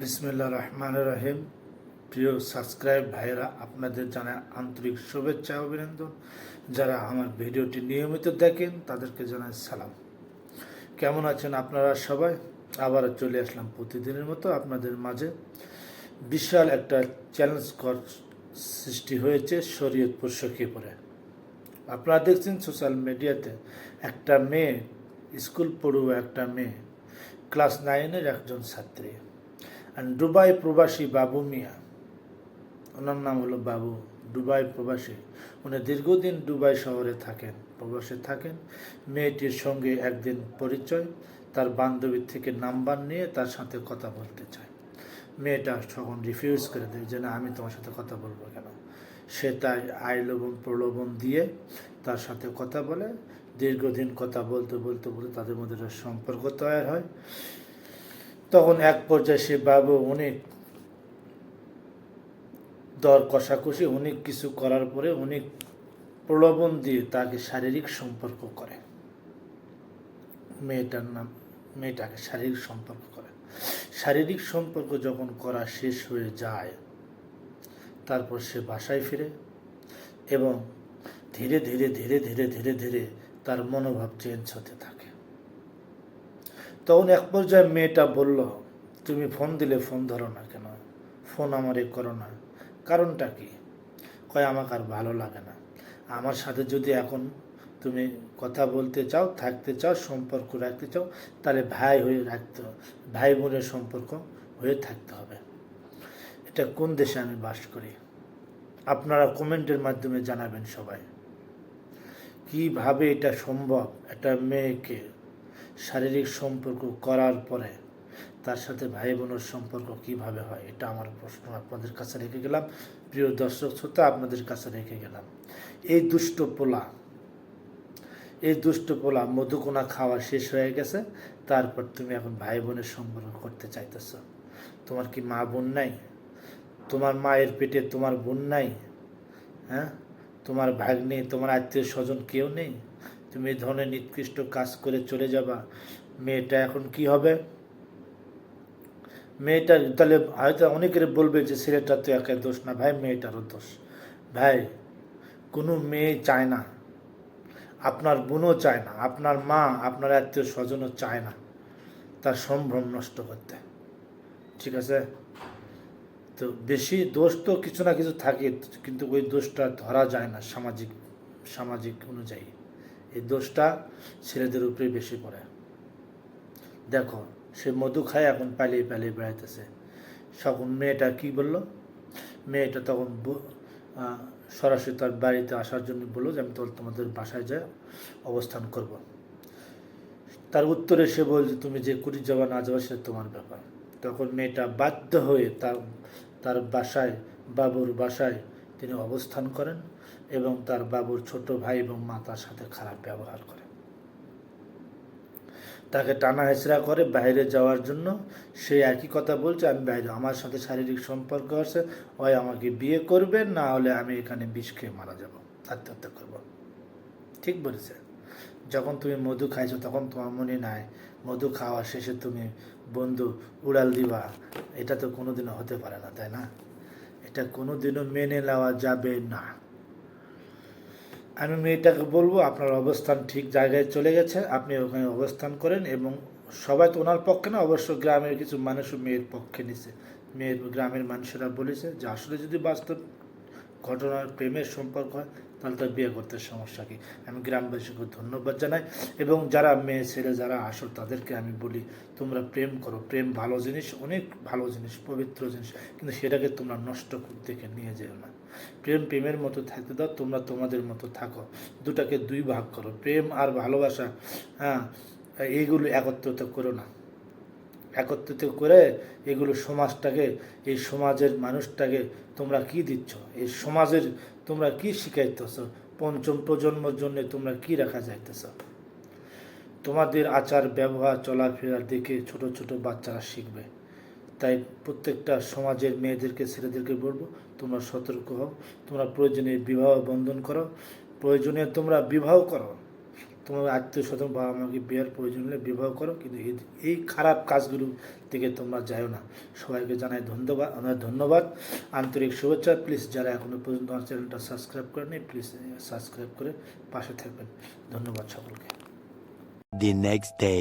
বিসমিল্লা রহমান রহিম। প্রিয় সাবস্ক্রাইব ভাইয়েরা, আপনাদের জানায় আন্তরিক শুভেচ্ছা অভিনন্দন। যারা আমার ভিডিওটি নিয়মিত দেখেন, তাদেরকে জানাই সালাম। কেমন আছেন আপনারা সবাই? আবার চলে আসলাম প্রতিদিনের মতো আপনাদের মাঝে। বিশাল একটা চ্যালেঞ্জ কর সৃষ্টি হয়েছে শরীয়তপুর সখীপুরে। আপনারা দেখছেন সোশ্যাল মিডিয়াতে একটা মেয়ে স্কুল পড়ুয়া একটা মেয়ে ক্লাস নাইনের একজন ছাত্রী। দুবাই প্রবাসী বাবু মিয়া ওনার নাম হলো বাবু দুবাই প্রবাসী। উনি দীর্ঘদিন দুবাই শহরে থাকেন, প্রবাসে থাকেন। মেয়েটির সঙ্গে একদিন পরিচয়, তার বান্ধবীর থেকে নাম্বার নিয়ে তার সাথে কথা বলতে চায়। মেয়েটা তখন রিফিউজ করে দেয় যে, না, আমি তোমার সাথে কথা বলব কেন? সে তাই আইলবন প্রলোভন দিয়ে তার সাথে কথা বলে। দীর্ঘদিন কথা বলতে বলতে বলতে তাদের মধ্যে একটা সম্পর্ক তৈরি হয়। তখন এক পর্যায়ে সে বাবু অনেক দর কষাকষি অনেক কিছু করার পরে অনেক প্রলোভন দিয়ে তাকে শারীরিক সম্পর্ক করে মেয়েটার নাম, মেয়েটাকে শারীরিক সম্পর্ক করে শারীরিক সম্পর্ক যখন করা শেষ হয়ে যায়, তারপর সে বাসায় ফিরে এবং ধীরে ধীরে ধীরে ধীরে ধীরে ধীরে তার মনোভাব চেঞ্জ হতে থাকে। তখন এক পর্যায়ে মেয়েটা বলল, তুমি ফোন দিলে ফোন ধরো না কেন? ফোন আমারে করো না। কারণটা কি? কয়, আমাকে আর ভালো লাগে না। আমার সাথে যদি এখন তুমি কথা বলতে চাও, থাকতে চাও, সম্পর্ক রাখতে চাও, তাহলে ভাই হয়ে রাখতে ভাই বোনের সম্পর্ক হয়ে থাকতে হবে। এটা কোন দেশে আমি বাস করি? আপনারা কমেন্টের মাধ্যমে জানাবেন সবাই। কীভাবে এটা সম্ভব? একটা মেয়েকে শারীরিক সম্পর্ক করার পরে তার সাথে ভাই বোনের সম্পর্ক কীভাবে হয়, এটা আমার প্রশ্ন আপনাদের কাছে রেখে গেলাম। প্রিয় দর্শক শ্রোতা, আপনাদের কাছে রেখে গেলাম। এই দুষ্ট পোলা, এই দুষ্ট পোলা মধুকোনা খাওয়া শেষ হয়ে গেছে, তারপর তুমি এখন ভাই বোনের সম্পর্ক করতে চাইতেছ। তোমার কি মা বোন নাই? তোমার মায়ের পেটে তোমার বোন নাই? হ্যাঁ? তোমার ভাগ্নে, তোমার আত্মীয় স্বজন কেউ নেই? তুমি এই ধরনের নিকৃষ্ট কাজ করে চলে যাবা। মেয়েটা এখন কি হবে? মেয়েটার তাহলে হয়তো অনেকের বলবে যে ছেলেটার তো একাই দোষ না, ভাই মেয়েটারও দোষ। ভাই, কোনো মেয়ে চায় না। আপনার বোনও চায় না, আপনার মা, আপনার আত্মীয় স্বজনও চায় না। তার সম্ভ্রম নষ্ট করতে। ঠিক আছে? তো বেশি দোষ তো কিছু না কিছু থাকে, কিন্তু ওই দোষটা ধরা যায় না সামাজিক সামাজিক অনুযায়ী। এই দোষটা ছেলেদের উপরে বেশি পড়ে। দেখো, সে মধু খায়, এখন পালিয়ে পালিয়ে বেড়াইতেছে। তখন মেয়েটা কি বলল? মেয়েটা তখন সরাসরি তার বাড়িতে আসার জন্য বলল যে, আমি তো তোমাদের বাসায় যাই অবস্থান করব। তার উত্তরে সে বলছে তুমি যে কুড়ি যাবা না যাবা সে তোমার ব্যাপার। তখন মেয়েটা বাধ্য হয়ে তার তার বাসায় বাবুর বাসায় তিনি অবস্থান করেন। এবং তার বাবুর ছোট ভাই এবং মা তার সাথে খারাপ ব্যবহার করে। তাকে টানা হেঁচড়া করে বাইরে যাওয়ার জন্য সে একই কথা বলছে, আমি বাইরে, আমার সাথে শারীরিক সম্পর্ক আছে হয় আমাকে বিয়ে করবে, না হলে আমি এখানে বিষ খেয়ে মারা যাব, আত্মহত্যা করব। ঠিক বলেছে। যখন তুমি মধু খাইছো, তখন তোমার মনে নাই, মধু খাওয়া শেষে তুমি, বন্ধু, উড়াল দিবা। এটা তো কোনোদিনও হতে পারে না, তাই না? এটা কোনোদিনও মেনে নেওয়া যাবে না। আমি মেয়েটাকে বলব, আপনার অবস্থান ঠিক জায়গায় চলে গেছে, আপনি ওখানে অবস্থান করেন এবং সবাই তো ওনার পক্ষে না, অবশ্য গ্রামের কিছু মানুষও মেয়ের পক্ষে নিছে। মেয়ের, গ্রামের মানুষেরা বলেছে যে, আসলে যদি বাস্তব ঘটনার প্রেমের সম্পর্ক হয়, তাহলে তার বিয়ে করতে সমস্যা কী? আমি গ্রামবাসীকে ধন্যবাদ জানাই এবং যারা মেয়ে, ছেলে যারা আসো তাদেরকে আমি বলি, তোমরা প্রেম করো। প্রেম ভালো জিনিস, অনেক ভালো জিনিস, পবিত্র জিনিস, কিন্তু সেটাকে তোমরা নষ্ট দেখে নিয়ে যেও না। প্রেম প্রেমের মতো থাকতে দাও, তোমরা তোমাদের মতো থাকো। দুটাকে দুই ভাগ করো। প্রেম আর ভালোবাসা হ্যাঁ এইগুলো একত্রিত করো না। একত্রিত করে এগুলো সমাজটাকে, এই সমাজের মানুষটাকে তোমরা কি দিচ্ছ? এই সমাজের তোমরা কি শিখাইতেছ? পঞ্চম প্রজন্মের জন্য তোমরা কি রাখা যাইতেছ? তোমাদের আচার ব্যবহার চলাফেরা দেখে ছোট ছোট বাচ্চারা শিখবে। তাই প্রত্যেকটা সমাজের মেয়েদেরকে, ছেলেদেরকে বলব, তোমরা সতর্ক হও, তোমরা প্রয়োজনে বিবাহ বন্ধন করো, প্রয়োজনে তোমরা বিবাহ করো। তোমার আত্মীয় স্বজন বাবা মাকে বিয়ের প্রয়োজন হলে বিবাহ করো, কিন্তু এই- খারাপ কাজগুলো থেকে তোমরা যাও না। সবাইকে জানাই ধন্যবাদ আমার ধন্যবাদ। আন্তরিক শুভেচ্ছা। প্লিজ যারা এখনও পর্যন্ত আমার চ্যানেলটা সাবস্ক্রাইব করেনি প্লিজ সাবস্ক্রাইব করে পাশে থাকবেন। ধন্যবাদ সকলকে। The next day.